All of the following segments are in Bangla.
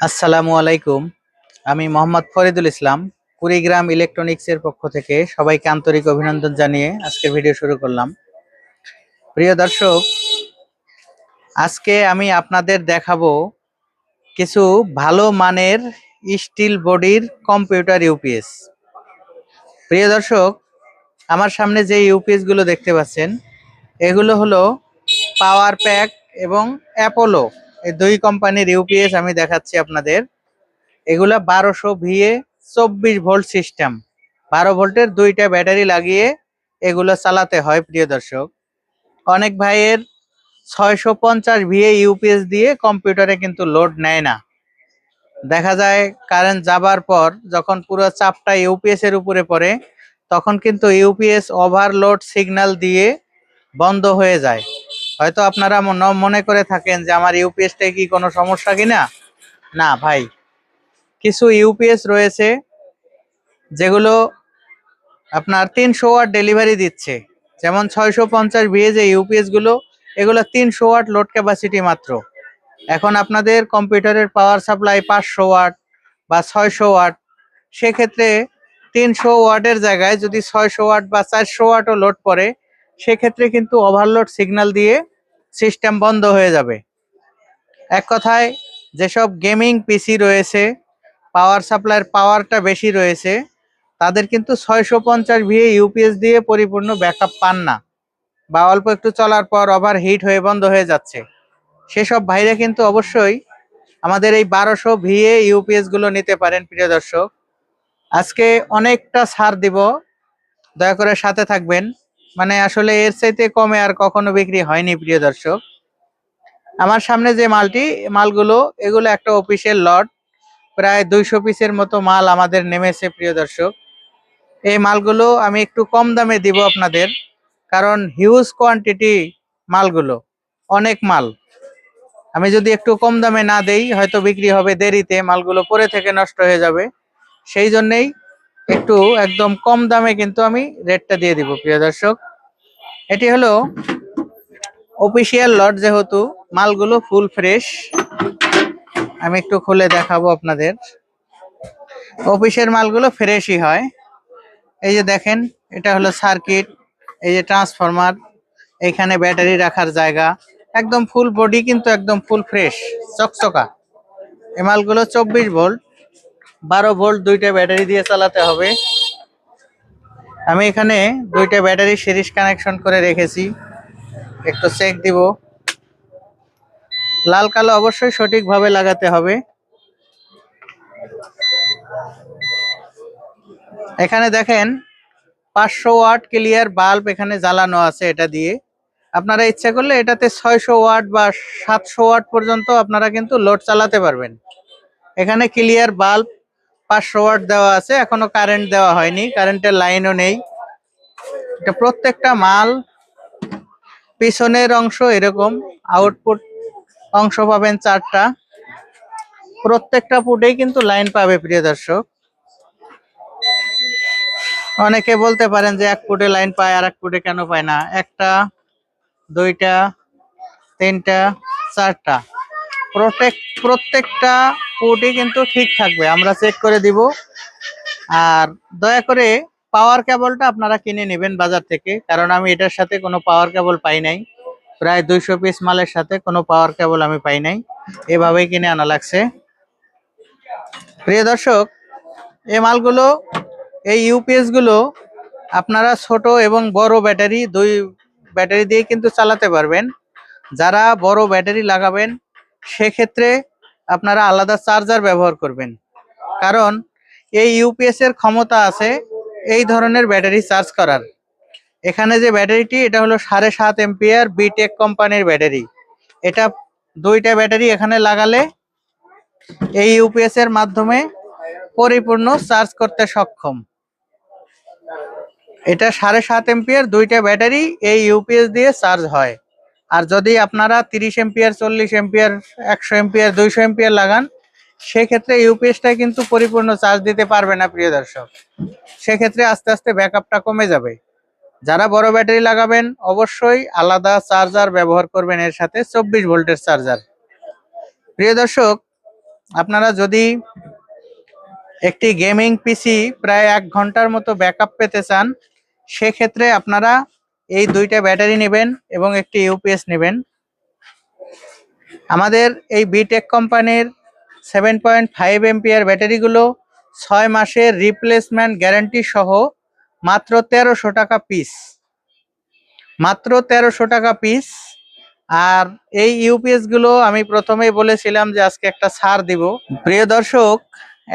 আসসালামু আলাইকুম। আমি মোহাম্মদ ফরিদুল ইসলাম, কুড়িগ্রাম ইলেকট্রনিক্সের পক্ষ থেকে সবাইকে আন্তরিক অভিনন্দন জানিয়ে আজকের ভিডিও শুরু করলাম। প্রিয় দর্শক, আজকে আমি আপনাদের দেখাবো কিছু ভালো মানের স্টিল বডির কম্পিউটার ইউপিএস। প্রিয় দর্শক, আমার সামনে যে ইউপিএসগুলো দেখতে পাচ্ছেন, এগুলো হলো পাওয়ার প্যাক এবং অ্যাপোলো। এই দুই কোম্পানির ইউপিএস আমি দেখাচ্ছি আপনাদের। এগুলা বারোশো ভিএ, চব্বিশ ভোল্ট সিস্টেম। বারো ভোল্টের দুইটা ব্যাটারি লাগিয়ে এগুলো চালাতে হয়, প্রিয় দর্শক। অনেক ভাইয়ের ছয়শো পঞ্চাশ ভিএ ইউপিএস দিয়ে কম্পিউটারে কিন্তু লোড নেয় না। দেখা যায় কারেন্ট যাবার পর যখন পুরো চাপটা ইউপিএস এর উপরে পড়ে, তখন কিন্তু ইউপিএস ওভারলোড সিগন্যাল দিয়ে বন্ধ হয়ে যায়। হয়তো আপনারা মন- করে থাকেন যে আমার ইউপিএসটায় কি কোনো সমস্যা কিনা? না, ভাই। কিছু ইউপিএস রয়েছে যেগুলো আপনার তিনশো ওয়াট ডেলিভারি দিচ্ছে। যেমন ছয়শো পঞ্চাশ বিয়ে যে ইউপিএসগুলো, এগুলো তিনশো ওয়াট লোড ক্যাপাসিটি মাত্র। এখন আপনাদের কম্পিউটারের পাওয়ার সাপ্লাই পাঁচশো ওয়াট বা ছয়শো ওয়াট। সেক্ষেত্রে তিনশো ওয়াটের জায়গায় যদি ছয়শো ওয়াট বা চারশো ওয়াটও লোড পড়ে সেক্ষেত্রে কিন্তু ওভারলোড সিগন্যাল দিয়ে সিস্টেম বন্ধ হয়ে যাবে। এক কথায়, যেসব গেমিং পিসি রয়েছে পাওয়ার সাপ্লাইয়ের পাওয়ারটা বেশি রয়েছে, তাদের কিন্তু ছয়শো পঞ্চাশ ভিএ ইউপিএস দিয়ে পরিপূর্ণ ব্যাকআপ পান না বা অল্প একটু চলার পর ওভার হিট হয়ে বন্ধ হয়ে যাচ্ছে। সেসব ভাইরা কিন্তু অবশ্যই আমাদের এই বারোশো ভিএ ইউপিএসগুলো নিতে পারেন, প্রিয় দর্শক। আজকে অনেকটা ছাড় দিব। দয়া করে সাথে থাকবেন। মানে আসলে এর চাইতে কমে আর কখনো বিক্রি হয়নি, প্রিয় দর্শক। আমার সামনে যে মালটি, মালগুলো, এগুলো একটা অফিসের লট প্রায় দুইশো পিসের মতো মাল আমাদের নেমেছে, প্রিয় দর্শক। এই মালগুলো আমি একটু কম দামে দিব আপনাদের, কারণ হিউজ কোয়ান্টিটি মালগুলো, অনেক মাল। আমি যদি একটু কম দামে না দেই, হয়তো বিক্রি হবে দেরিতে, মালগুলো পরে থেকে নষ্ট হয়ে যাবে। সেই জন্যেই একটু একদম কম দামে কিন্তু আমি রেটটা দিয়ে দিব, প্রিয় দর্শক। এটি হলো অফিসিয়াল লট যেহেতু, মালগুলো ফুল ফ্রেশ আমি একটু খুলে দেখাবো আপনাদের। অফিসের মালগুলো ফ্রেশই হয়। এই যে দেখেন, এটা হলো সার্কিট এই যে ট্রান্সফরমার এখানে ব্যাটারি রাখার জায়গা। একদম ফুল বডি কিন্তু একদম ফুল ফ্রেশ চকচকা। এই মালগুলো চব্বিশ ভোল্ট বারো ভোল্ট দুইটা ব্যাটারি দিয়ে চালাতে হবে। আমি এখানে দুইটা ব্যাটারি সিরিজ কানেকশন করে রেখেছি। একটু চেক দিব। লাল কালো অবশ্যই সঠিকভাবে লাগাতে হবে। এখানে দেখেন পাঁচশো ওয়াট ক্লিয়ার বাল্ব এখানে জ্বালানো আছে এটা দিয়ে। আপনারা ইচ্ছা করলে এটাতে ছয়শো ওয়াট বা সাতশো ওয়াট পর্যন্ত আপনারা কিন্তু লোড চালাতে পারবেন। এখানে ক্লিয়ার বাল্ব পাঁচশো ওয়াট দেওয়া আছে, এখনও কারেন্ট দেওয়া হয়নি কারেন্টের লাইনও নেই। এটা প্রত্যেকটা মাল পিছনের অংশ এরকম আউটপুট অংশ পাবেন চারটা। প্রত্যেকটা পুটেই কিন্তু লাইন পাবে, প্রিয় দর্শক। অনেকে বলতে পারেন যে এক ফুটে লাইন পায় আর এক ফুটে কেন পায় না? একটা, দুইটা, তিনটা, চারটা। প্রত্যেক, প্রত্যেকটা পুটই কিন্তু ঠিক থাকবে। আমরা চেক করে দিব। আর দয়া করে পাওয়ার কেবলটা আপনারা কিনে নেবেন বাজার থেকে, কারণ আমি এটার সাথে কোনো পাওয়ার কেবল পাই নাই। প্রায় দুইশো পিস মালের সাথে কোনো পাওয়ার কেবল আমি পাই নাই। এভাবেই কিনে আনা লাগছে। প্রিয় দর্শক, এই মালগুলো, এই ইউপিএসগুলো আপনারা ছোট এবং বড় ব্যাটারি, দুই ব্যাটারি দিয়ে কিন্তু চালাতে পারবেন। যারা বড় ব্যাটারি লাগাবেন, সেক্ষেত্রে আপনারা আলাদা চার্জার ব্যবহার করবেন। কারণ এই ইউপিএস এর ক্ষমতা আছে এই ধরনের ব্যাটারি চার্জ করার। এখানে যে ব্যাটারিটি, এটা হলো সাড়ে সাত এম্পিয়ার বিটেক কোম্পানির ব্যাটারি। এটা দুইটা ব্যাটারি এখানে লাগালে এই ইউপিএস এর মাধ্যমে পরিপূর্ণ চার্জ করতে সক্ষম। এটা সাড়ে সাত এম্পিয়ার দুইটা ব্যাটারি এই ইউপিএস দিয়ে চার্জ হয়। আর যদি আপনারা তিরিশ এম্পিয়ার, চল্লিশ এম্পিয়ার, একশো এম্পিয়ার, দুইশো এম্পিয়ার লাগান, সেক্ষেত্রে ইউপিএসটা কিন্তু পরিপূর্ণ চার্জ দিতে পারবে না, প্রিয় দর্শক। সেক্ষেত্রে আস্তে আস্তে ব্যাকআপটা কমে যাবে। যারা বড় ব্যাটারি লাগাবেন, অবশ্যই আলাদা চার্জার ব্যবহার করবেন এর সাথে, চব্বিশ ভোল্টের চার্জার। প্রিয় দর্শক, আপনারা যদি একটি গেমিং পিসি প্রায় এক ঘণ্টার মতো ব্যাকআপ পেতে চান, সেক্ষেত্রে আপনারা এই দুইটা ব্যাটারি নেবেন এবং একটি ইউপিএস নেবেন। আমাদের এই বিটেক কোম্পানির সেভেন পয়েন্ট ফাইভ এমপিয়ার ব্যাটারিগুলো ছয় মাসের রিপ্লেসমেন্ট গ্যারান্টি সহ মাত্র তেরোশো টাকা পিস মাত্র তেরোশো টাকা পিস আর এই ইউপিএসগুলো আমি প্রথমেই বলেছিলাম যে আজকে একটা ছাড় দিব। প্রিয় দর্শক,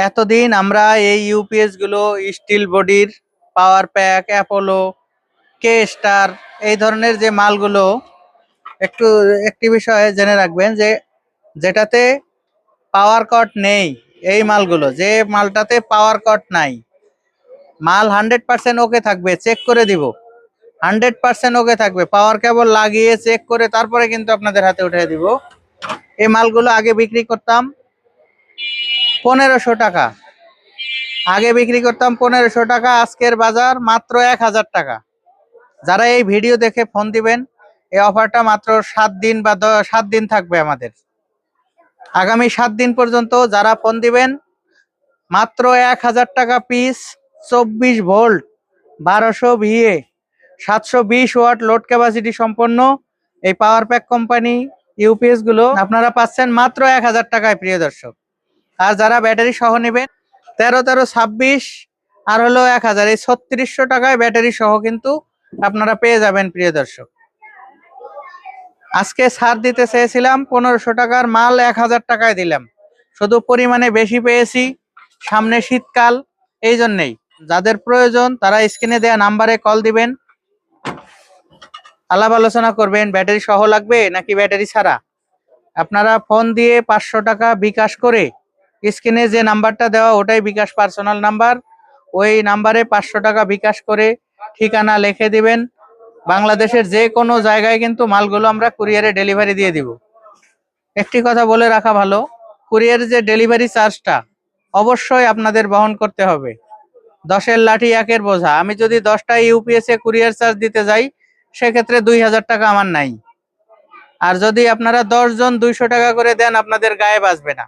এতদিন আমরা এই ইউপিএসগুলো স্টিল বডির পাওয়ার প্যাক অ্যাপোলো কে স্টার, এই ধরনের যে মালগুলো একটু, একটি বিষয়ে জেনে রাখবেন যে যেটাতে পাওয়ার কট নেই এই মালগুলো, যে মালটাতে পাওয়ার কট নাই। মাল হান্ড্রেড পার্সেন্ট ওকে থাকবে চেক করে দিব। হান্ড্রেড পার্সেন্ট ওকে থাকবে পাওয়ার কেবল লাগিয়ে চেক করে তারপরে কিন্তু আপনাদের হাতে উঠে দিব। এই মালগুলো আগে বিক্রি করতাম পনেরোশো টাকা। আগে বিক্রি করতাম পনেরোশো টাকা, আজকের বাজার মাত্র এক হাজার টাকা। যারা এই ভিডিও দেখে ফোন দিবেন, এই অফারটা মাত্র সাত দিন বা সাত দিন থাকবে আমাদের। আগামী সাত দিন পর্যন্ত যারা ফোন দিবেন, মাত্র এক হাজার টাকা পিস, চব্বিশ ভোল্ট, বারোশো ভিএ, সাতশো বিশ ওয়াট লোড ক্যাপাসিটি সম্পন্ন এই পাওয়ার প্যাক কোম্পানি ইউপিএসগুলো আপনারা পাচ্ছেন মাত্র এক হাজার টাকায়, প্রিয় দর্শক। আর যারা ব্যাটারি সহ নেবেন, তেরো তেরো ছাব্বিশ, আর হলো এক হাজার, এই ছত্রিশশো টাকায় ব্যাটারি সহ কিন্তু আপনারা পেয়ে যাবেন, প্রিয় দর্শক। আজকে ছাড় দিতে চেয়েছিলাম পনেরোশো টাকার মাল, এক হাজার টাকায় দিলাম। শুধু পরিমাণে বেশি পেয়েছি, সামনে শীতকাল, এই জন্যেই। যাদের প্রয়োজন, তারা স্ক্রিনে দেওয়া নাম্বারে কল দিবেন। আলাপ আলোচনা করবেন, ব্যাটারি সহ লাগবে নাকি ব্যাটারি ছাড়া? আপনারা ফোন দিয়ে পাঁচশো টাকা বিকাশ করে স্ক্রিনে যে নাম্বারটা দেওয়া, ওটাই বিকাশ পার্সোনাল নাম্বার। ওই নাম্বারে পাঁচশো টাকা বিকাশ করে ঠিকানা লিখে দিবেন। বাংলাদেশের যে কোনো জায়গায় কিন্তু মালগুলো আমরা কুরিয়ারে ডেলিভারি দিয়ে দিব। একটি কথা বলে রাখা ভালো, কুরিয়ার যে ডেলিভারি চার্জটা অবশ্যই আপনাদের বহন করতে হবে। দশের লাঠি একের বোঝা। আমি যদি দশটা ইউপিএস এ কুরিয়ার চার্জ দিতে যাই, সেক্ষেত্রে দুই হাজার টাকা আমার নাই। আর যদি আপনারা জন দুইশো টাকা করে দেন, আপনাদের গায়ে বাঁচবে না।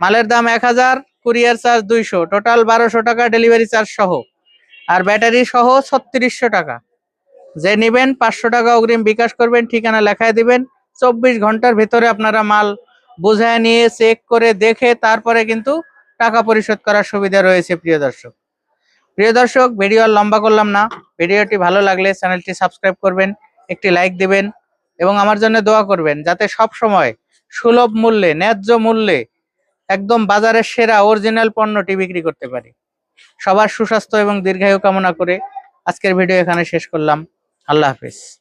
মালের দাম এক হাজার, কুরিয়ার চার্জ দুইশো। টোটাল বারোশো টাকা ডেলিভারি চার্জ সহ। আর ব্যাটারি সহ ছত্রিশশো টাকা। যে নেবেন পাঁচশো টাকা অগ্রিম বিকাশ করবেন, ঠিকানা লেখায় দিবেন। চব্বিশ ঘণ্টার ভিতরে আপনারা মাল বুঝায় নিয়ে চেক করে দেখে তারপরে কিন্তু টাকা পরিশোধ করার সুবিধা রয়েছে, প্রিয় দর্শক। প্রিয় দর্শক, ভিডিও লম্বা করলাম না। ভিডিওটি ভালো লাগলে চ্যানেলটি সাবস্ক্রাইব করবেন, একটি লাইক দিবেন এবং আমার জন্য দোয়া করবেন, যাতে সব সময় সুলভ মূল্যে, ন্যায্য মূল্যে একদম বাজারের সেরা, অরিজিনাল পণ্যটি বিক্রি করতে পারি। সবার সুস্বাস্থ্য এবং দীর্ঘায়ু কামনা করে আজকের ভিডিও এখানে শেষ করলাম। আল্লাহ হাফিজ।